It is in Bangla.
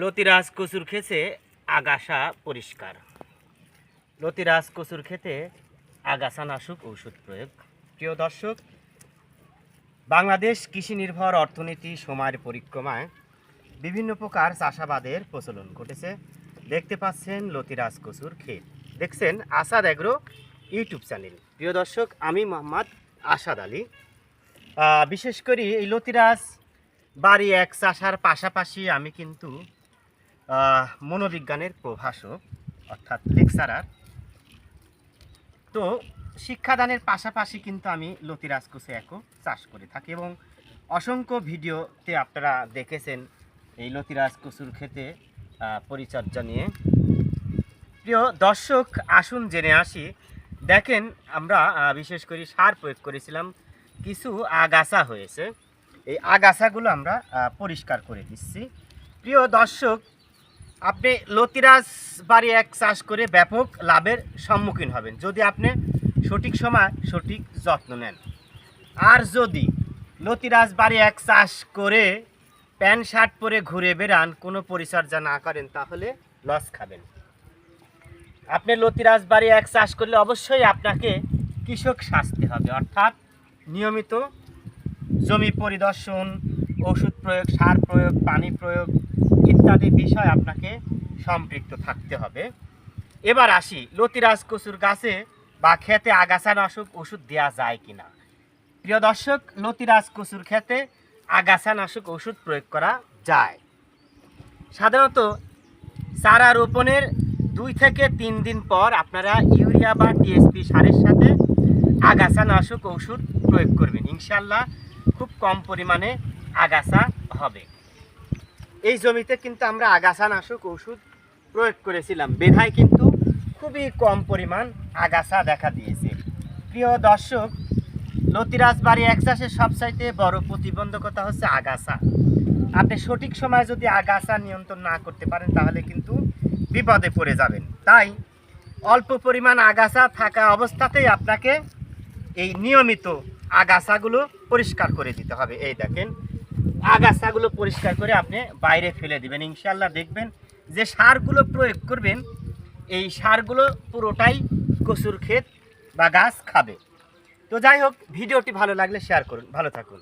লতিরাজ কচুর খেতে আগাছা পরিষ্কার। লতিরাজ কচুর খেতে আগাছা নাশক ঔষধ প্রয়োগ। প্রিয় দর্শক, বাংলাদেশ কৃষি নির্ভর অর্থনীতি সময়ের পরিক্রমায় বিভিন্ন প্রকার চাষাবাদের প্রচলন ঘটেছে। দেখতে পাচ্ছেন লতিরাজ কচুর ক্ষেত। দেখছেন আসাদ এগ্রো ইউটিউব চ্যানেল। প্রিয় দর্শক, আমি মোহাম্মদ আসাদ আলী। বিশেষ করে এই লতিরাজ বাড়ি এক চাষার পাশাপাশি আমি কিন্তু মনোবিজ্ঞানের প্রভাষক, অর্থাৎ লেকচারার। তো শিক্ষাদানের পাশাপাশি কিন্তু আমি লতিরাজ কুচে একও চাষ করে থাকি এবং অসংখ্য ভিডিওতে আপনারা দেখেছেন এই লতিরাজ কচুর খেতে পরিচর্যা নিয়ে। প্রিয় দর্শক, আসুন জেনে আসি। দেখেন, আমরা বিশেষ করে সার প্রয়োগ করেছিলাম, কিছু আগাছা হয়েছে। এই আগাছাগুলো আমরা পরিষ্কার করে দিচ্ছি। প্রিয় দর্শক আপনি লতিরাজ বাড়ি এক চাষ করে ব্যাপক লাভের সম্মুখীন হবেন। যদি আপনি সঠিক সময় সঠিক যত্ন নেন। আর যদি লতিরাজ বাড়ি এক চাষ করে প্যান্ট শার্ট পরে ঘুরে বেড়ান, কোনো পরিচর্যা না করেন, তাহলে লস খাবেন। আপনি লতিরাজ বাড়ি এক চাষ করলে অবশ্যই আপনাকে কৃষক শাস্তি হবে। অর্থাৎ নিয়মিত জমি পরিদর্শন, ওষুধ প্রয়োগ, সার প্রয়োগ, পানি প্রয়োগ ইত্যাদি বিষয় আপনাকে সম্পৃক্ত থাকতে হবে। এবার আসি, লতিরাজ কচুর গাছে বা খেতে আগাছা নাশক ওষুধ দেওয়া যায় কিনা? প্রিয় দর্শক, লতিরাজ কচুর খেতে আগাছা নাশক ওষুধ প্রয়োগ করা যায়। সাধারণত চারা রোপণের দুই থেকে তিন দিন পর আপনারা ইউরিয়া বা টিএসপি সারের সাথে আগাছা নাশক ওষুধ প্রয়োগ করবেন। ইনশাল্লাহ খুব কম পরিমাণে আগাছা হবে। এই জমিতে কিন্তু আমরা আগাছা নাশক ওষুধ প্রয়োগ করেছিলাম। বেধায় কিন্তু খুবই কম পরিমাণ আগাছা দেখা দিয়েছে। প্রিয় দর্শক লতিরাজ বাড়ি এক চাষের সবচাইতে বড় প্রতিবন্ধকতা হচ্ছে আগাছা। আপনি সঠিক সময় যদি আগাছা নিয়ন্ত্রণ না করতে পারেন, তাহলে কিন্তু বিপদে পড়ে যাবেন। তাই অল্প পরিমাণ আগাছা থাকা অবস্থাতেই আপনাকে এই নিয়মিত আগাছাগুলো পরিষ্কার করে দিতে হবে। এই দেখেন আগাছাগুলো পরিষ্কার করে আপনি বাইরে ফেলে দিবেন। ইনশাল্লাহ দেখবেন যে সারগুলো প্রয়োগ করবেন, এই সারগুলো পুরোটাই কচুর ক্ষেত বা গাছ খাবে। তো যাই হোক, ভিডিওটি ভালো লাগলে শেয়ার করুন। ভালো থাকুন।